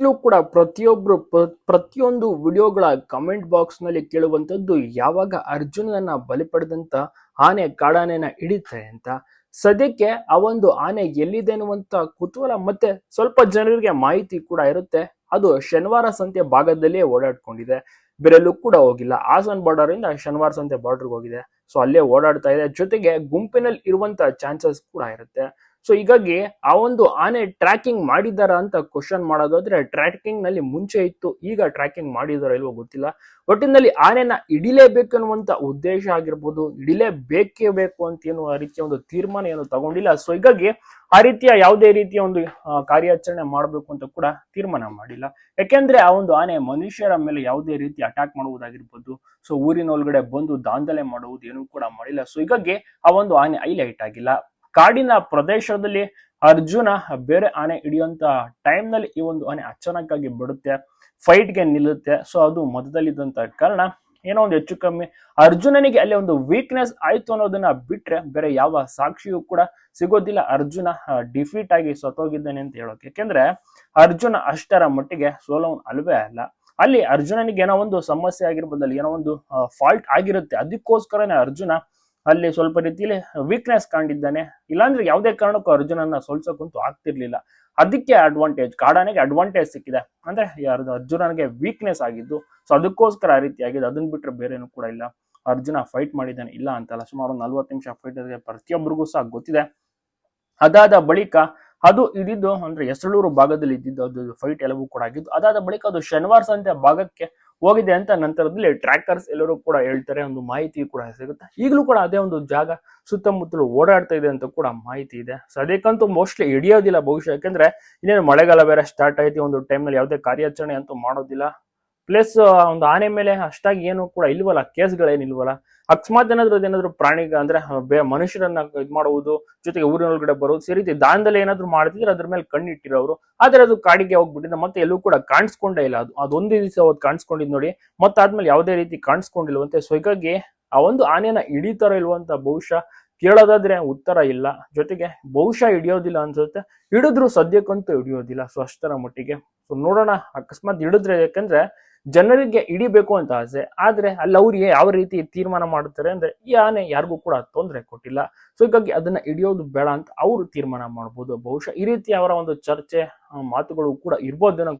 ಈಗಲೂ ಕೂಡ ಪ್ರತಿಯೊಬ್ರು ಪ್ರ- ಪ್ರತಿಯೊಂದು ವಿಡಿಯೋಗಳ ಕಮೆಂಟ್ ಬಾಕ್ಸ್ನಲ್ಲಿ ಕೇಳುವಂತದ್ದು ಯಾವಾಗ ಅರ್ಜುನನ ಬಲಿ ಪಡೆದಂತ ಆನೆ ಕಾಡಾನೆನ ಹಿಡಿತೆ ಅಂತ. ಸದ್ಯಕ್ಕೆ ಆ ಒಂದು ಆನೆ ಎಲ್ಲಿದೆ ಅನ್ನುವಂತ ಕುತೂಹಲ ಮತ್ತೆ ಸ್ವಲ್ಪ ಜನರಿಗೆ ಮಾಹಿತಿ ಕೂಡ ಇರುತ್ತೆ. ಅದು ಶನಿವಾರ ಸಂತೆ ಭಾಗದಲ್ಲಿಯೇ ಓಡಾಡ್ಕೊಂಡಿದೆ. ಬೇರೆಲ್ಲೂ ಕೂಡ ಹೋಗಿಲ್ಲ. ಹಾಸನ್ ಬಾರ್ಡರ್ ಇಂದ ಶನಿವಾರ ಸಂತೆ ಬಾರ್ಡರ್ಗೆ ಹೋಗಿದೆ. ಸೊ ಅಲ್ಲೇ ಓಡಾಡ್ತಾ ಇದೆ. ಜೊತೆಗೆ ಗುಂಪಿನಲ್ಲಿ ಇರುವಂತ ಚಾನ್ಸಸ್ ಕೂಡ ಇರುತ್ತೆ. ಸೊ ಹೀಗಾಗಿ ಆ ಒಂದು ಆನೆ ಟ್ರ್ಯಾಕಿಂಗ್ ಮಾಡಿದಾರ ಅಂತ ಕ್ವಶನ್ ಮಾಡೋದಾದ್ರೆ ಟ್ರ್ಯಾಕಿಂಗ್ನಲ್ಲಿ ಮುಂಚೆ ಇತ್ತು, ಈಗ ಟ್ರ್ಯಾಕಿಂಗ್ ಮಾಡಿದಾರ ಇಲ್ವೋ ಗೊತ್ತಿಲ್ಲ. ಒಟ್ಟಿನಲ್ಲಿ ಆನೆನ ಇಡಿಲೇಬೇಕು ಅನ್ನುವಂತ ಉದ್ದೇಶ ಆಗಿರ್ಬೋದು ಬೇಕೇ ಬೇಕು ಅಂತ ಏನು ಆ ರೀತಿಯ ಒಂದು ತೀರ್ಮಾನ ಏನು ತಗೊಂಡಿಲ್ಲ. ಸೊ ಹೀಗಾಗಿ ಆ ರೀತಿಯ ಯಾವುದೇ ರೀತಿಯ ಒಂದು ಕಾರ್ಯಾಚರಣೆ ಮಾಡಬೇಕು ಅಂತ ಕೂಡ ತೀರ್ಮಾನ ಮಾಡಿಲ್ಲ. ಯಾಕೆಂದ್ರೆ ಆ ಒಂದು ಆನೆ ಮನುಷ್ಯರ ಮೇಲೆ ಯಾವುದೇ ರೀತಿ ಅಟ್ಯಾಕ್ ಮಾಡುವುದಾಗಿರ್ಬೋದು ಸೊ ಊರಿನ ಒಳಗಡೆ ಬಂದು ದಾಂಧಲೆ ಮಾಡುವುದು ಏನೂ ಕೂಡ ಮಾಡಿಲ್ಲ. ಸೊ ಹೀಗಾಗಿ ಆ ಒಂದು ಆನೆ ಹೈಲೈಟ್ ಆಗಿಲ್ಲ. ಕಾಡಿನ ಪ್ರದೇಶದಲ್ಲಿ ಅರ್ಜುನ ಬೇರೆ ಆನೆ ಹಿಡಿಯುವಂತ ಟೈಮ್ನಲ್ಲಿ ಈ ಒಂದು ಆನೆ ಅಚಾನಕ್ಕಾಗಿ ಬಿಡುತ್ತೆ ಫೈಟ್ಗೆ ನಿಲ್ಲುತ್ತೆ. ಸೊ ಅದು ಮಧ್ಯದಲ್ಲಿದ್ದಂತ ಕಾರಣ ಏನೋ ಒಂದು ಹೆಚ್ಚು ಕಮ್ಮಿ ಅರ್ಜುನನಿಗೆ ಅಲ್ಲಿ ಒಂದು ವೀಕ್ನೆಸ್ ಆಯ್ತು ಅನ್ನೋದನ್ನ ಬಿಟ್ರೆ ಬೇರೆ ಯಾವ ಸಾಕ್ಷಿಯೂ ಕೂಡ ಸಿಗೋದಿಲ್ಲ. ಅರ್ಜುನ ಡಿಫೀಟ್ ಆಗಿ ಸತ್ತೋಗಿದ್ದಾನೆ ಅಂತ ಹೇಳೋಕೆ. ಯಾಕೆಂದ್ರೆ ಅರ್ಜುನ ಅಷ್ಟರ ಮಟ್ಟಿಗೆ ಸೋಲವನ್ ಅಲ್ವೇ ಅಲ್ಲ. ಅಲ್ಲಿ ಅರ್ಜುನನಿಗೆ ಏನೋ ಒಂದು ಸಮಸ್ಯೆ ಆಗಿರ್ಬೋದಲ್ಲಿ ಏನೋ ಒಂದು ಫಾಲ್ಟ್ ಆಗಿರುತ್ತೆ. ಅದಕ್ಕೋಸ್ಕರನೇ ಅರ್ಜುನ ಅಲ್ಲಿ ಸ್ವಲ್ಪ ರೀತಿಯಲ್ಲಿ ವೀಕ್ನೆಸ್ ಕಂಡಿದ್ದಾನೆ. ಇಲ್ಲಾಂದ್ರೆ ಯಾವುದೇ ಕಾರಣಕ್ಕೂ ಅರ್ಜುನನ್ನ ಸೋಲ್ಸಕ್ಕಂತೂ ಆಗ್ತಿರ್ಲಿಲ್ಲ. ಅದಕ್ಕೆ ಅಡ್ವಾಂಟೇಜ್ ಕಾಡಾನೆಗೆ ಅಡ್ವಾಂಟೇಜ್ ಸಿಕ್ಕಿದೆ. ಅಂದ್ರೆ ಯಾರು ಅರ್ಜುನನಿಗೆ ವೀಕ್ನೆಸ್ ಆಗಿದ್ದು ಸೊ ಅದಕ್ಕೋಸ್ಕರ ಆ ರೀತಿ ಆಗಿದೆ ಅದನ್ನ ಬಿಟ್ರೆ ಬೇರೆ ಏನು ಕೂಡ ಇಲ್ಲ. ಅರ್ಜುನ ಫೈಟ್ ಮಾಡಿದ್ದಾನೆ. ಇಲ್ಲ ಅಂತಲ್ಲ, ಸುಮಾರು ನಲ್ವತ್ತು ನಿಮಿಷ ಫೈಟ್ ಪ್ರತಿಯೊಬ್ಬರಿಗೂ ಸಹ ಗೊತ್ತಿದೆ. ಅದಾದ ಬಳಿಕ ಅದು ಇದ್ದಿದ್ದು ಅಂದ್ರೆ ಎಸಳೂರು ಭಾಗದಲ್ಲಿ ಇದ್ದಿದ್ದು, ಅದು ಫೈಟ್ ಎಲ್ಲವೂ ಕೂಡ ಆಗಿದ್ದು, ಅದಾದ ಬಳಿಕ ಅದು ಶನಿವಾರ ಸಂತೆ ಭಾಗಕ್ಕೆ ಹೋಗಿದೆ ಅಂತ ನಂತರದಲ್ಲಿ ಟ್ರ್ಯಾಕರ್ಸ್ ಎಲ್ಲರೂ ಕೂಡ ಹೇಳ್ತಾರೆ, ಒಂದು ಮಾಹಿತಿ ಕೂಡ ಸಿಗುತ್ತೆ. ಈಗಲೂ ಕೂಡ ಅದೇ ಒಂದು ಜಾಗ ಸುತ್ತಮುತ್ತಲು ಓಡಾಡ್ತಾ ಇದೆ ಅಂತ ಕೂಡ ಮಾಹಿತಿ ಇದೆ. ಸೊ ಅದಕ್ಕಂತೂ ಮೋಸ್ಟ್ಲಿ ಹಿಡಿಯೋದಿಲ್ಲ ಬಹುಶಃ ಯಾಕೆಂದ್ರೆ ಇನ್ನೇನು ಮಳೆಗಾಲ ಬೇರೆ ಸ್ಟಾರ್ಟ್ ಆಯ್ತು, ಒಂದು ಟೈಮ್ನಲ್ಲಿ ಯಾವುದೇ ಕಾರ್ಯಾಚರಣೆ ಅಂತೂ ಮಾಡೋದಿಲ್ಲ. ಪ್ಲಸ್ ಒಂದು ಆನೆ ಮೇಲೆ ಅಷ್ಟಾಗಿ ಏನು ಕೂಡ ಇಲ್ವಲ್ಲ ಕೇಸ್ಗಳೇನಿಲ್ವಲ್ಲ ಅಕಸ್ಮಾತ್ ಏನಾದ್ರು ಅದೇನಾದ್ರು ಪ್ರಾಣಿಗ ಅಂದ್ರೆ ಮನುಷ್ಯರನ್ನ ಇದು ಮಾಡುವುದು, ಜೊತೆಗೆ ಊರಿನೊಳಗಡೆ ಬರೋದು ಈ ರೀತಿ ದಾನದಲ್ಲಿ ಏನಾದ್ರು ಮಾಡ್ತಿದ್ರೆ ಅದ್ರ ಮೇಲೆ ಕಣ್ಣಿಟ್ಟಿರೋರು. ಆದ್ರೆ ಅದು ಕಾಡಿಗೆ ಹೋಗ್ಬಿಟ್ಟಿದೆ, ಮತ್ತೆ ಎಲ್ಲೂ ಕೂಡ ಕಾಣಿಸ್ಕೊಂಡೇ ಇಲ್ಲ. ಅದು ಅದೊಂದು ದಿವಸ ಅವತ್ತು ಕಾಣಿಸ್ಕೊಂಡಿದ್ ನೋಡಿ ಮತ್ತೆ ಆದ್ಮೇಲೆ ಯಾವುದೇ ರೀತಿ ಕಾಣಿಸ್ಕೊಂಡಿಲ್ವಂತೆ. ಸೊ ಹೀಗಾಗಿ ಆ ಒಂದು ಆನೆಯನ್ನ ಹಿಡಿತಾರೋ ಇಲ್ವಂತ ಬಹುಶಃ ಕೇಳೋದಾದ್ರೆ ಉತ್ತರ ಇಲ್ಲ. ಜೊತೆಗೆ ಬಹುಶಃ ಹಿಡಿಯೋದಿಲ್ಲ ಅನ್ಸುತ್ತೆ. ಹಿಡಿದ್ರು ಸದ್ಯಕ್ಕಂತೂ ಹಿಡಿಯೋದಿಲ್ಲ. ಸೊ ಅಷ್ಟರ ಮಟ್ಟಿಗೆ. ಸೊ ನೋಡೋಣ, ಅಕಸ್ಮಾತ್ ಹಿಡಿದ್ರೆ, ಯಾಕಂದ್ರೆ ಜನರಿಗೆ ಹಿಡಿಬೇಕು ಅಂತ ಆಸೆ, ಆದ್ರೆ ಅಲ್ಲಿ ಅವ್ರಿಗೆ ಯಾವ ರೀತಿ ತೀರ್ಮಾನ ಮಾಡುತ್ತಾರೆ ಅಂದ್ರೆ ಈ ಆನೆ ಯಾರಿಗೂ ಕೂಡ ತೊಂದರೆ ಕೊಟ್ಟಿಲ್ಲ. ಸೊ ಹೀಗಾಗಿ ಅದನ್ನ ಹಿಡಿಯೋದು ಬೇಡ ಅಂತ ಅವರು ತೀರ್ಮಾನ ಮಾಡ್ಬೋದು. ಬಹುಶಃ ಈ ರೀತಿ ಅವರ ಒಂದು ಚರ್ಚೆ ಮಾತುಗಳು ಕೂಡ ಇರ್ಬೋದೇನೋ